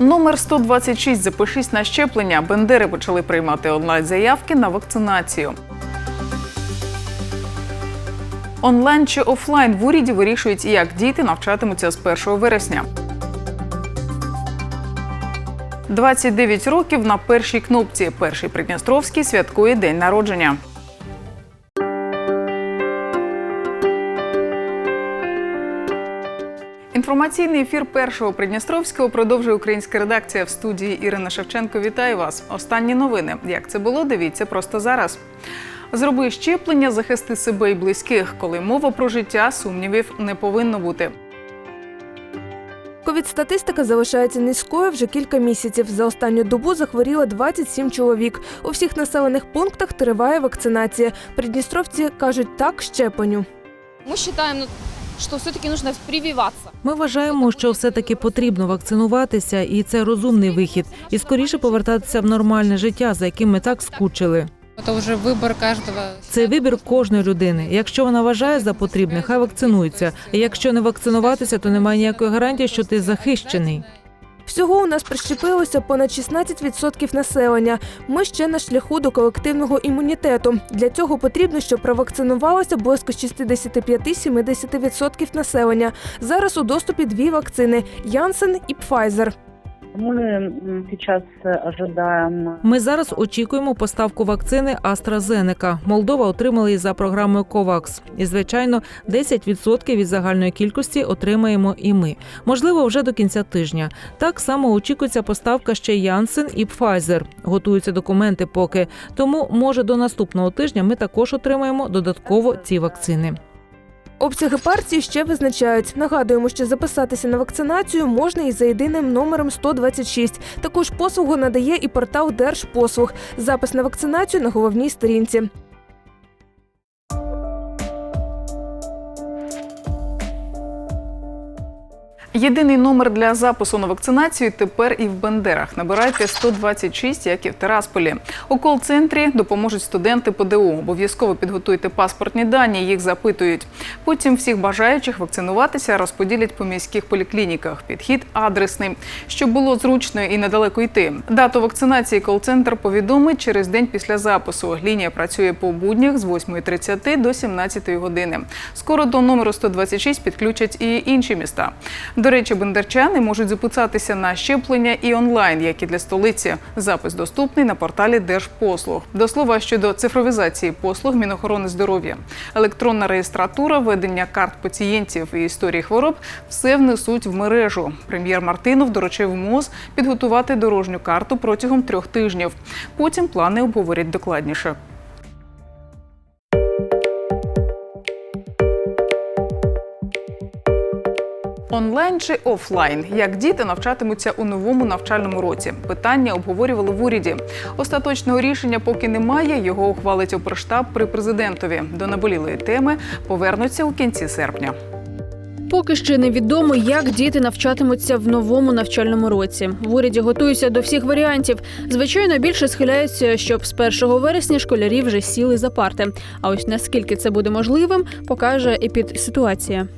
Номер 126 запишись на щеплення. Бендери почали приймати онлайн заявки на вакцинацію. Онлайн чи офлайн в уряді вирішують, як діти навчатимуться з 1 вересня. 29 років на першій кнопці. Перший Придністровський святкує день народження. Інформаційний ефір першого Придністровського продовжує українська редакція в студії Ірина Шевченко. Вітаю вас. Останні новини. Як це було? Дивіться просто зараз. Зроби щеплення, захисти себе і близьких. Коли мова про життя, сумнівів не повинно бути. Ковід-статистика залишається низькою вже кілька місяців. За останню добу захворіло 27 чоловік. У всіх населених пунктах триває вакцинація. Придністровці кажуть так щепленню. Мы считаем, что все-таки потрібно прививатися. Ми вважаємо, що все-таки потрібно вакцинуватися, і це розумний вихід, і скоріше повертатися в нормальне життя, за яким ми так скучили. Це вже вибір кожного. Це вибір кожної людини. Якщо вона вважає за потрібне, хай вакцинується. І якщо не вакцинуватися, то немає ніякої гарантії, що ти захищений. Всього у нас прищепилося понад 16% населення. Ми ще на шляху до колективного імунітету. Для цього потрібно, щоб провакцинувалося близько 65-70% населення. Зараз у доступі дві вакцини Янсен і Пфайзер. Мы м, сейчас э, Ми зараз очікуємо поставку вакцини AstraZeneca. Молдова отримала її за програмою COVAX. І звичайно, 10% від загальної кількості отримаємо і ми. Можливо, вже до кінця тижня. Так само очікується поставка ще Janssen і Pfizer. Готуються документи поки. Тому, може, до наступного тижня ми також отримаємо додатково ці вакцини. Обсяги партії ще визначають. Нагадуємо, що записатися на вакцинацію можна і за єдиним номером 126. Також послугу надає і портал Держпослуг. Запис на вакцинацію на головній сторінці. Єдиний номер для запису на вакцинацію тепер і в Бендерах. Набирайте 126, як і в Терасполі. У кол-центрі допоможуть студенти ПДУ. Обов'язково підготуйте паспортні дані, їх запитують. Потім всіх бажаючих вакцинуватися розподілять по міських поліклініках. Підхід адресний, щоб було зручно і недалеко йти. Дату вакцинації кол-центр повідомить через день після запису. Лінія працює по буднях з 8.30 до 17 години. Скоро до номеру 126 підключать і інші міста. До речі, бендерчани можуть записатися на щеплення і онлайн, як і для столиці. Запис доступний на порталі Держпослуг. До слова щодо цифровізації послуг Мінохорони здоров'я, електронна реєстратура, ведення карт пацієнтів і історії хвороб все внесуть в мережу. Прем'єр Мартинов доручив МОЗ підготувати дорожню карту протягом трьох тижнів. Потім плани обговорять докладніше. Онлайн чи офлайн? Як діти навчатимуться у новому навчальному році? Питання обговорювали в уряді. Остаточного рішення поки немає. Його ухвалить оперштаб при президентові. До наболілої теми повернуться у кінці серпня. Поки ще невідомо, як діти навчатимуться в новому навчальному році. В уряді готуються до всіх варіантів. Звичайно, більше схиляються, щоб з 1 вересня школярі вже сіли за парти. А ось наскільки це буде можливим, покаже епідситуація.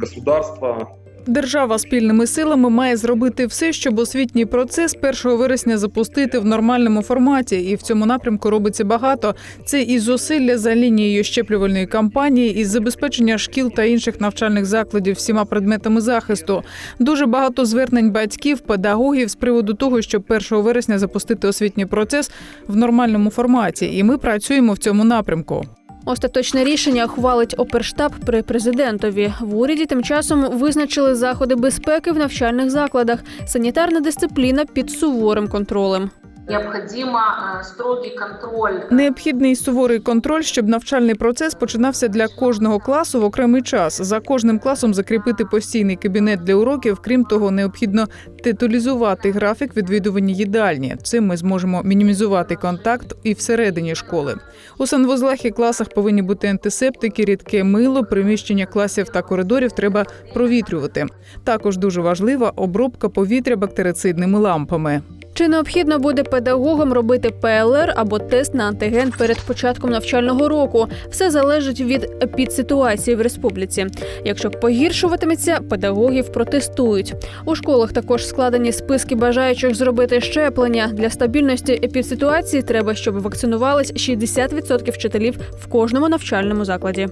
государство Держава спільними силами має зробити все, щоб освітній процес 1 вересня запустити в нормальному форматі, і в цьому напрямку робиться багато. Це і зусилля за лінією щеплювальної кампанії, і забезпечення шкіл та інших навчальних закладів всіма предметами захисту. Дуже багато звернень батьків, педагогів з приводу того, щоб 1 вересня запустити освітній процес в нормальному форматі, і ми працюємо в цьому напрямку. Остаточне рішення ухвалить оперштаб при президентові. В уряді тим часом визначили заходи безпеки в навчальних закладах. Санітарна дисципліна під суворим контролем. Необходимо э, строгий контроль Необхідний суворий контроль, щоб навчальний процес починався для кожного класу в окремий час. За кожним класом закріпити постійний кабінет для уроків. Крім того, необхідно титулізувати графік відвідування їдальні. Цим ми зможемо мінімізувати контакт і всередині школи. У санвузлах і класах повинні бути антисептики, рідке мило, приміщення класів та коридорів треба провітрювати. Також дуже важлива обробка повітря бактерицидними лампами. Чи необхідно буде педагогам робити ПЛР або тест на антиген перед початком навчального року? Все залежить від епідситуації в республіці. Якщо погіршуватиметься, педагогів протестують. У школах також складені списки бажаючих зробити щеплення. Для стабільності епідситуації треба, щоб вакцинувались 60% вчителів в кожному навчальному закладі.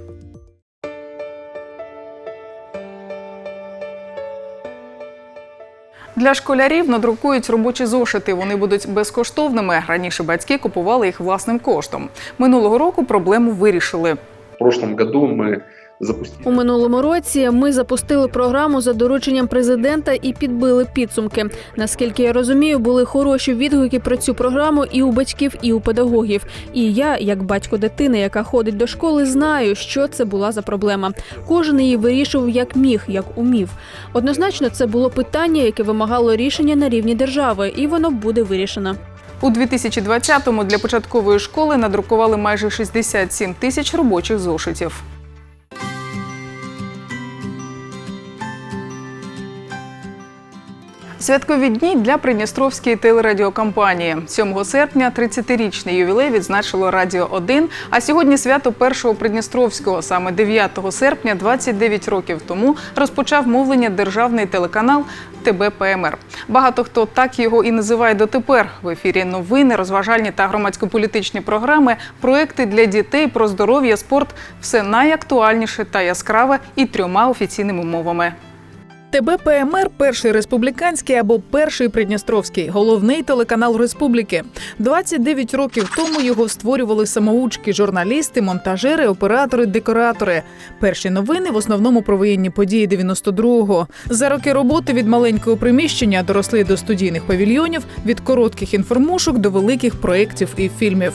Для школярів надрукують робочі зошити. Вони будуть безкоштовними. Раніше батьки купували їх власним коштом. Минулого року проблему вирішили. В прошлом году мы запустили У минулому році ми запустили програму за дорученням президента і підбили підсумки. Наскільки я розумію, були хороші відгуки про цю програму і у батьків, і у педагогів. І я, як батько дитини, яка ходить до школи, знаю, що це була за проблема. Кожен її вирішував як міг, як умів. Однозначно, це було питання, яке вимагало рішення на рівні держави, і воно буде вирішено. У 2020-му для початкової школи надрукували майже 67 тисяч робочих зошитів. Святкові дні для Придністровської телерадіокомпанії. 7 серпня 30-річний ювілей відзначило Радіо 1, а сьогодні свято першого Придністровського. Саме 9 серпня, 29 років тому, розпочав мовлення державний телеканал ТБ-ПМР. Багато хто так його і називає дотепер. В ефірі новини, розважальні та громадсько-політичні програми, проекти для дітей про здоров'я, спорт – все найактуальніше та яскраве і трьома офіційними мовами. ТБ-ПМР – перший республіканський або перший придністровський, головний телеканал республіки. 29 років тому його створювали самоучки, журналісти, монтажери, оператори, декоратори. Перші новини в основному про воєнні події 92-го. За роки роботи від маленького приміщення доросли до студійних павільйонів, від коротких інформушок до великих проєктів і фільмів.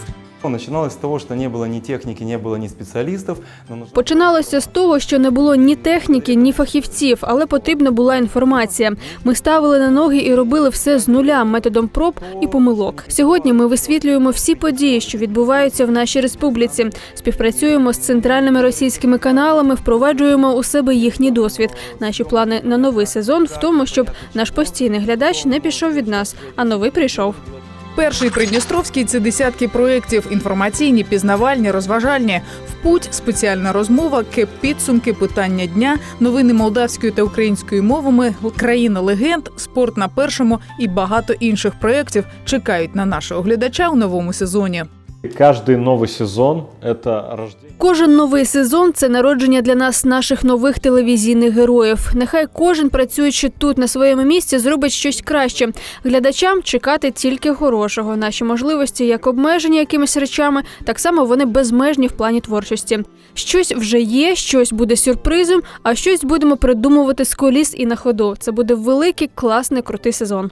Начиналось с того, что не было ни техники, не специалистов. Но нужно... Починалося з того, що не було ні техніки, ні фахівців, але потрібна була інформація. Ми ставили на ноги і робили все з нуля методом проб і помилок. Сьогодні ми висвітлюємо всі події, що відбуваються в нашій республіці. Співпрацюємо з центральними російськими каналами, впроваджуємо у себе їхній досвід. Наші плани на новий сезон в тому, щоб наш постійний глядач не пішов від нас, а новий прийшов. Перший Придністровський це десятки проєктів інформаційні, пізнавальні, розважальні. В путь спеціальна розмова, кеп підсумки, питання дня, новини молдавською та українською мовами, країна легенд, спорт на першому і багато інших проєктів чекають на нашого глядача у новому сезоні. Каждый новый сезон – это рождение. Кожен новий сезон це народження для нас наших нових телевізійних героїв. Нехай кожен, працюючи тут на своєму місці, зробить щось краще. Глядачам чекати тільки хорошого. Наші можливості, як обмежені якимись речами, так само вони безмежні в плані творчості. Щось вже є, щось буде сюрпризом, а щось будемо придумувати з коліс і на ходу. Це буде великий, класний, крутий сезон.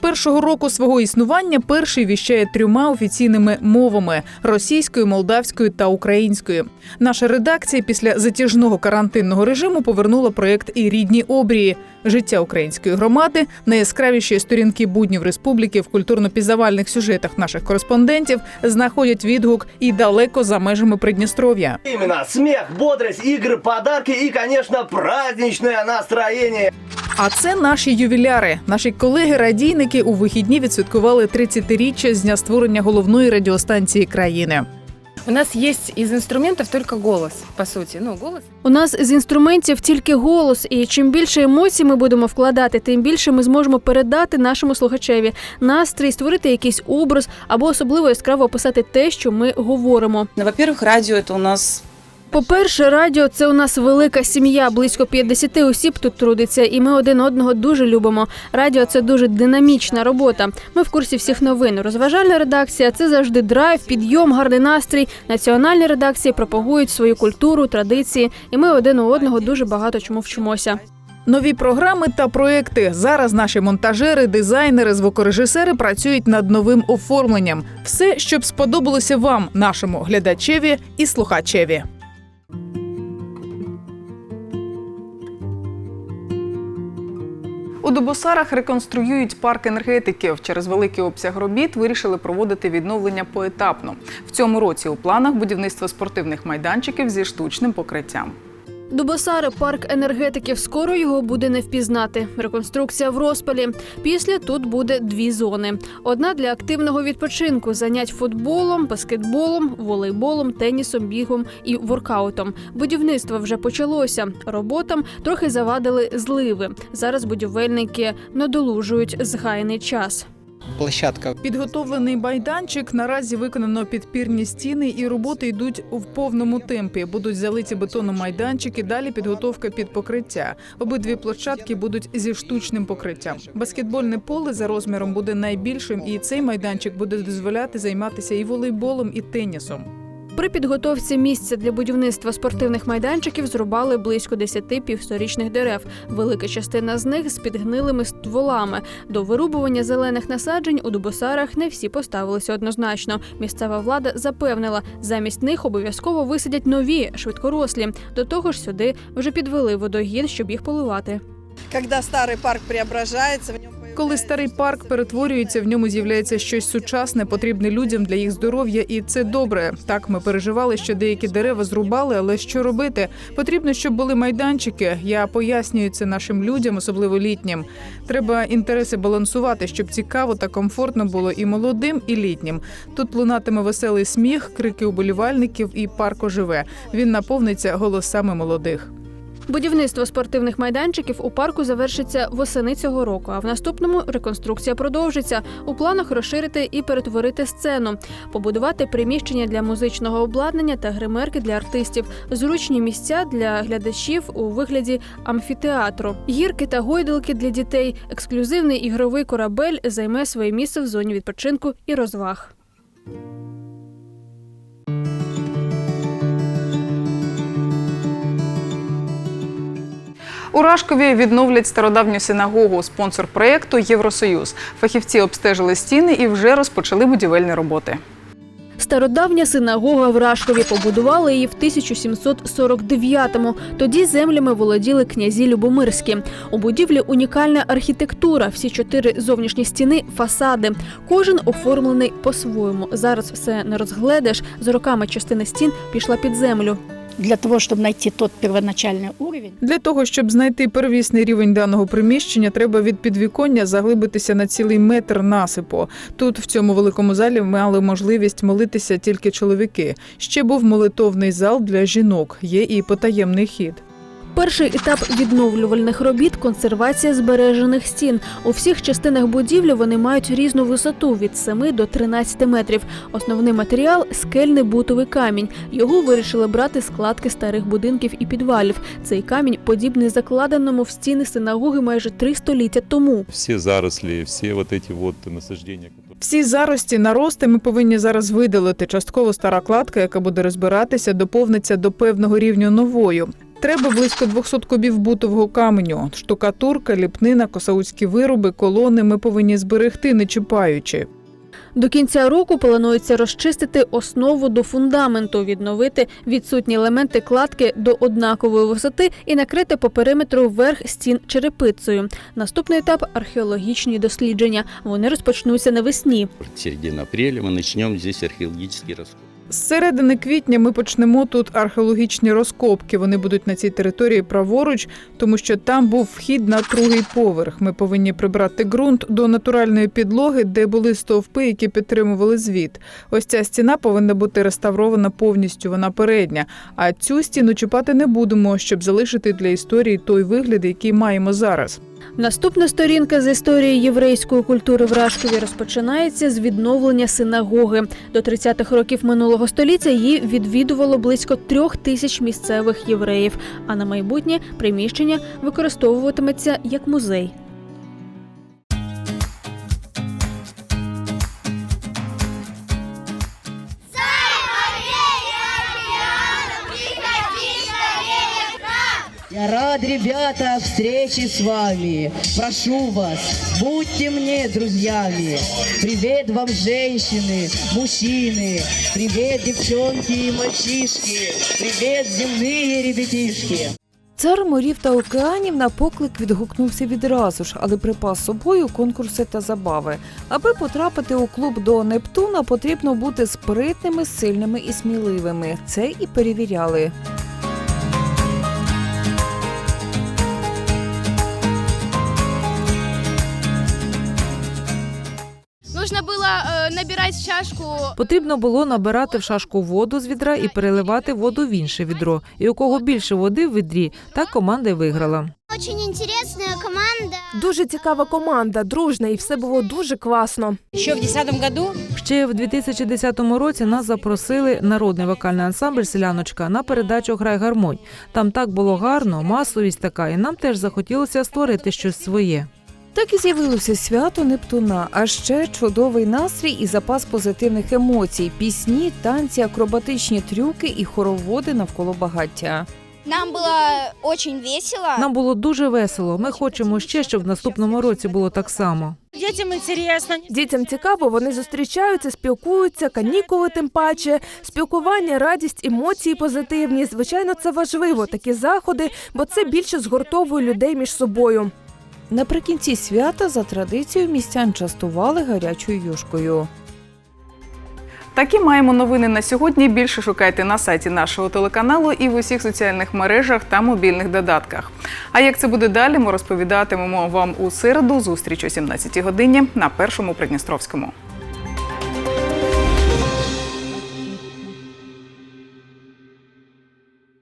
Першого року свого існування перший віщає трьома офіційними мовами російською, молдавською та українською. Наша редакція після затяжного карантинного режиму повернула проєкт і рідні обрії. Життя української громади, найяскравіші сторінки буднів республіки в культурно-пізнавальних сюжетах наших кореспондентів знаходять відгук і далеко за межами Придністров'я. Именно смех, бодрость, игры, подарки и, конечно, праздничное настроение. А це наші ювіляри. Наші колеги-радійники у вихідні відсвяткували 30-річчя з дня створення головної радіостанції країни. У нас є із інструментів тільки голос, по суті. Ну, голос. У нас з інструментів тільки голос, і чим більше емоцій ми будемо вкладати, тим більше ми зможемо передати нашому слухачеві настрій, створити якийсь образ або особливо яскраво описати те, що ми говоримо. Ну, во-первых, радіо це у нас По-перше, радіо це у нас велика сім'я, близько 50 осіб тут трудиться, і ми один одного дуже любимо. Радіо це дуже динамічна робота. Ми в курсі всіх новин. Розважальна редакція це завжди драйв, підйом, гарний настрій. Національні редакції пропагують свою культуру, традиції, і ми один у одного дуже багато чому вчимося. Нові програми та проекти. Зараз наші монтажери, дизайнери, звукорежисери працюють над новим оформленням. Все, щоб сподобалося вам, нашому глядачеві і слухачеві. У Дубосарах реконструюють парк енергетиків. Через великий обсяг робіт вирішили проводити відновлення поетапно. В цьому році у планах будівництво спортивних майданчиків зі штучним покриттям. Дубосари парк енергетиків. Скоро його буде не впізнати. Реконструкція в розпалі. Після тут буде дві зони: одна для активного відпочинку, занять футболом, баскетболом, волейболом, тенісом, бігом і воркаутом. Будівництво вже почалося. Роботам трохи завадили зливи. Зараз будівельники надолужують згаяний час. Площадка Підготовлений майданчик наразі виконано підпірні стіни, і роботи йдуть в повному темпі. Будуть залиті бетоном майданчики. Далі підготовка під покриття. Обидві площадки будуть зі штучним покриттям. Баскетбольне поле за розміром буде найбільшим, і цей майданчик буде дозволяти займатися і волейболом, і тенісом. При підготовці місця для будівництва спортивних майданчиків зрубали близько 10 півсторічних дерев. Велика частина з них з підгнилими стволами. До вирубування зелених насаджень у Дубосарах не всі поставилися однозначно. Місцева влада запевнила, замість них обов'язково висадять нові швидкорослі. До того ж, сюди вже підвели водогін, щоб їх поливати. Когда старый парк преображается, в нем Коли старий парк перетворюється, в ньому з'являється щось сучасне, потрібне людям для їх здоров'я, і це добре. Так ми переживали, що деякі дерева зрубали, але що робити? Потрібно, щоб були майданчики. Я пояснюю це нашим людям, особливо літнім. Треба інтереси балансувати, щоб цікаво та комфортно було і молодим, і літнім. Тут лунатиме веселий сміх, крики уболівальників, і парк оживе. Він наповниться голосами молодих. Будівництво спортивних майданчиків у парку завершиться восени цього року. А в наступному реконструкція продовжиться. У планах розширити і перетворити сцену, побудувати приміщення для музичного обладнання та гримерки для артистів, зручні місця для глядачів у вигляді амфітеатру, гірки та гойдалки для дітей. Ексклюзивний ігровий корабель займе своє місце в зоні відпочинку і розваг. У Рашкові відновлять стародавню синагогу. Спонсор проєкту Євросоюз. Фахівці обстежили стіни і вже розпочали будівельні роботи. Стародавня синагога в Рашкові побудували її в 1749-му. Тоді землями володіли князі Любомирські. У будівлі унікальна архітектура. Всі чотири зовнішні стіни фасади. Кожен оформлений по-своєму. Зараз все не розгледеш. З роками частина стін пішла під землю. Для того, щоб знайти тот первоначальний уровень, Для того, щоб знайти первісний рівень даного приміщення, треба від підвіконня заглибитися на цілий метр насипу. Тут, в цьому великому залі, мали можливість молитися тільки чоловіки. Ще був молитовний зал для жінок. Є і потаємний хід. Перший етап відновлювальних робіт консервація збережених стін. У всіх частинах будівлі вони мають різну висоту від 7 до 13 метрів. Основний матеріал скельний бутовий камінь. Його вирішили брати складки старих будинків і підвалів. Цей камінь подібний закладеному в стіни синагоги майже три століття тому. Все заросли, все вот эти вот насаждения. Всі зарості нарости ми повинні зараз видалити. Частково стара кладка, яка буде розбиратися, доповниться до певного рівню новою. Треба близько 200 кубів бутового каменю. Штукатурка, ліпнина, косаутські вироби, колони ми повинні зберегти, не чіпаючи. До кінця року планується розчистити основу до фундаменту, відновити відсутні елементи кладки до однакової висоти і накрити по периметру верх стін черепицею. Наступний етап археологічні дослідження. Вони розпочнуться навесні. В середине апреля мы начнем здесь археологический раскоп. З середини квітня ми почнемо тут археологічні розкопки. Вони будуть на цій території праворуч, тому що там був вхід на другий поверх. Ми повинні прибрати ґрунт до натуральної підлоги, де були стовпи, які підтримували звіт. Ось ця стіна повинна бути реставрована повністю. Вона передня. А цю стіну чіпати не будемо, щоб залишити для історії той вигляд, який маємо зараз. Наступна сторінка з історії єврейської культури в Рашкові розпочинається з відновлення синагоги. До 30-х років минулого століття її відвідувало близько трьох тисяч місцевих євреїв. А на майбутнє приміщення використовуватиметься як музей. Я рад, ребята, встречи с вами. Прошу вас, будьте мне друзьями. Привет вам, женщины, мужчины. Привет, девчонки и мальчишки. Привет, земные ребятишки. Цар морів та океанів на поклик відгукнувся відразу ж, але припас з собою конкурси та забави. Аби потрапити у клуб до Нептуна, потрібно бути спритними, сильними і сміливими. Це і перевіряли. Набирать в чашку. Потрібно було набирати в шашку воду з відра і переливати воду в інше відро. І у кого більше води в відрі, та команда й виграла. Очень интересная команда. Дуже цікава команда, дружна, і все було дуже класно. Еще в 2010 году Ще в 2010 році нас запросили народний вокальний ансамбль Селяночка на передачу Грай гармонь. Там так було гарно, масовість така, і нам теж захотілося створити щось своє. Так і з'явилося свято Нептуна, а ще чудовий настрій і запас позитивних емоцій, пісні, танці, акробатичні трюки і хороводи навколо багаття. Нам было очень весело. Нам було дуже весело. Ми хочемо ще, щоб в наступному році було так само. детям интересно. Дітям цікаво, вони зустрічаються, спілкуються, канікули тим паче, спілкування, радість, емоції позитивні. Звичайно, це важливо, такі заходи, бо це більше згуртовує людей між собою. Наприкінці свята за традицією містян частували гарячою юшкою. Такі маємо новини на сьогодні. Більше шукайте на сайті нашого телеканалу і в усіх соціальних мережах та мобільних додатках. А як це буде далі, ми розповідатимемо вам у середу. Зустріч о 17 годині на першому Придністровському.